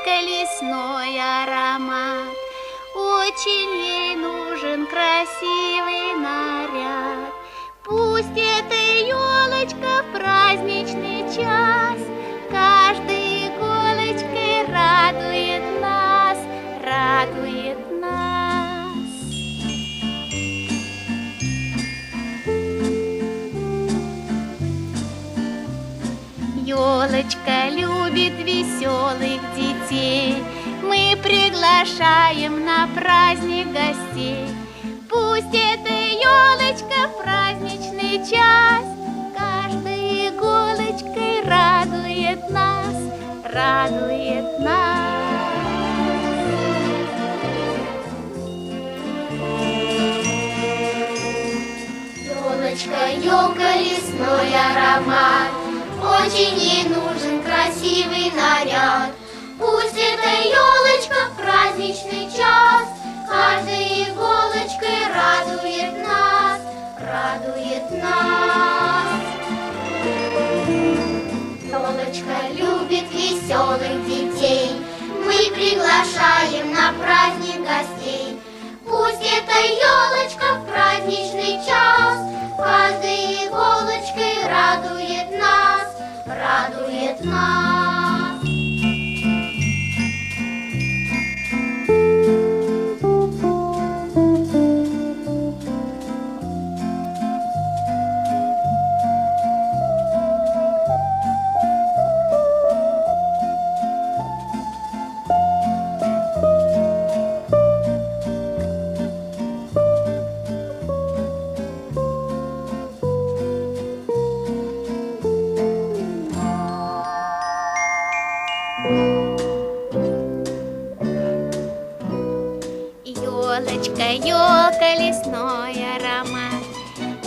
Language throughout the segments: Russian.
Елка, лесной аромат. Очень ей нужен красивый наряд Елочка любит веселых детей. Мы приглашаем на праздник гостей. Пусть эта елочка в праздничный час Каждой иголочкой радует нас, радует нас. Елочка, елка, лесной аромат Очень ей нужен красивый наряд. Пусть эта елочка в праздничный час. Каждой иголочкой радует нас, радует нас. Елочка любит веселых детей. Мы приглашаем на праздник гостей. Пусть эта елочка в праздничный час радует Елочка, елка, лесной аромат.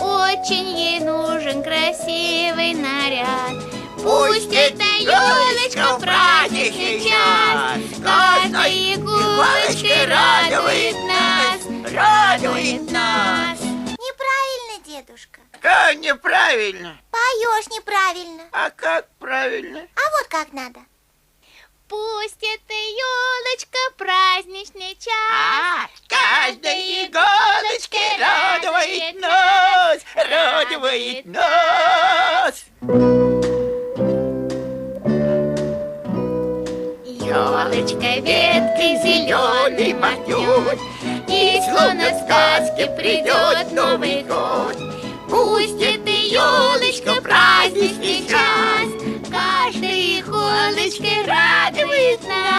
Очень ей нужен красивый наряд. Пусть эта елочка в праздничный час. Каждой иголочкой радует нас, радует нас. Неправильно, дедушка. Как неправильно? Поешь неправильно. А как правильно? А вот как надо Пусть эта елочка праздничный час А, каждой иголочкой радует нас, радует нас. Елочка веткой зеленой махнет И словно в сказке придет